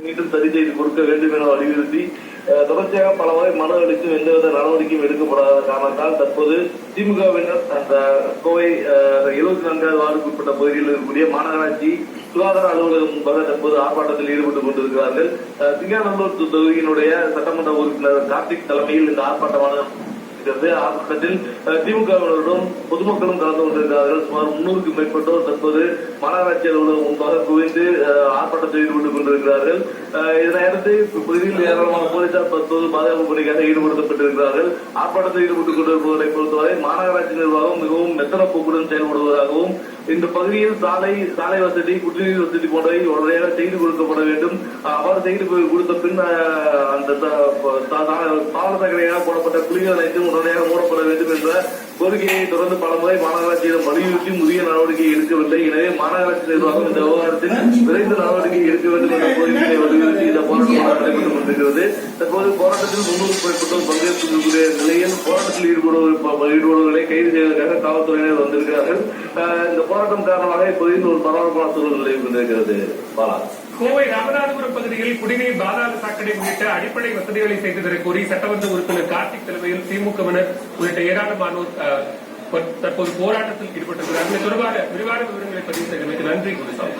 மீண்டும் சரி செய்து கொடுக்க வேண்டும் என வலியுறுத்தி தொடர்ச்சியாக பல வகை மனு அளித்தும் எந்தவித நடவடிக்கையும் எடுக்கப்படாத காரணத்தால் தற்போது திமுகவினர் அந்த கோவை இருபத்தி நான்காவது வார்டுக்கு உட்பட்ட பகுதியில் இருக்கக்கூடிய மாநகராட்சி சுகாதார அலுவலகம் முன்பாக தற்போது ஆர்ப்பாட்டத்தில் ஈடுபட்டுக் கொண்டிருக்கிறார்கள். அஹ், சிங்காநல்லூர் தொகுதியினுடைய சட்டமன்ற உறுப்பினர் கார்த்திக் தலைமையில் இந்த ஆர்ப்பாட்டமான இருக்கிறது. ஆர்ப்பாட்டத்தில் திமுகவினரும் பொதுமக்களும் கலந்து கொண்டிருக்கிறார்கள். சுமார் முன்னூறுக்கும் மேற்பட்டோர் தற்போது மாநகராட்சி அலுவலகம் முன்பாக குவிந்து ஆர்ப்பாட்டத்தில் ஈடுபட்டுக் கொண்டிருக்கிறார்கள். இதனையடுத்து பகுதியில் ஏராளமான போலீசார் தற்போது பாதுகாப்பு பணிக்காக ஈடுபடுத்தப்பட்டிருக்கிறார்கள். ஆர்ப்பாட்டத்தில் ஈடுபட்டுக் கொண்டிருப்பவரை பொறுத்தவரை மாநகராட்சி நிர்வாகம் மிகவும் மெத்தன போக்குடன் செயல்படுவதாகவும் இந்த பகுதியில் சாலை சாலை வசதி குடிநீர் வசதி போன்றவை உடனடியாக செய்து கொடுக்கப்பட வேண்டும். அவ்வாறு செய்து கொடுத்த பின் அஹ், போடப்பட்ட குளிகள் அனைத்தும் உடனடியாக மூடப்பட வேண்டும் என்ற கோரிக்கையை தொடர்ந்து பலமுறை மாநகராட்சியிடம் வலியுறுத்தி உரிய நடவடிக்கை எடுக்கவில்லை. எனவே மாநகராட்சி நிர்வாகம் இந்த விவகாரத்தில் விரைந்து நடவடிக்கை எடுக்க வேண்டும் என்ற கோரிக்கையை வலியுறுத்தி கொண்டிருக்கிறது தற்போது போராட்டத்தில் முன்னூறு மேற்பட்டோர் பங்கேற்கக்கூடிய நிலையில் போராட்டத்தில் ஈடுபடுவோர் ஈடுபடுவர்களை கைது செய்வதற்காக காவல்துறையினர் வந்திருக்கிறார்கள். இந்த போராட்டம் காரணமாக இப்பகுதியில் ஒரு பரபரப்பான சூழல் நிலவி கொண்டிருக்கிறது. பாலா. கோவை ராமநாதபுரம் பகுதியில் குடிநீர் பாதாள சாக்கடை உள்ளிட்ட அடிப்படை வசதிகளை செய்து தர கோரி சட்டமன்ற உறுப்பினர் கார்த்திக் தலைமையில் திமுகவினர் உள்ளிட்ட ஏராளமானோர் தற்போது போராட்டத்தில் ஈடுபட்டிருக்கிறார்கள் இது தொடர்பாக விரிவான விவரங்களை பதிவு செய்தமைக்கு நன்றி குருசாமி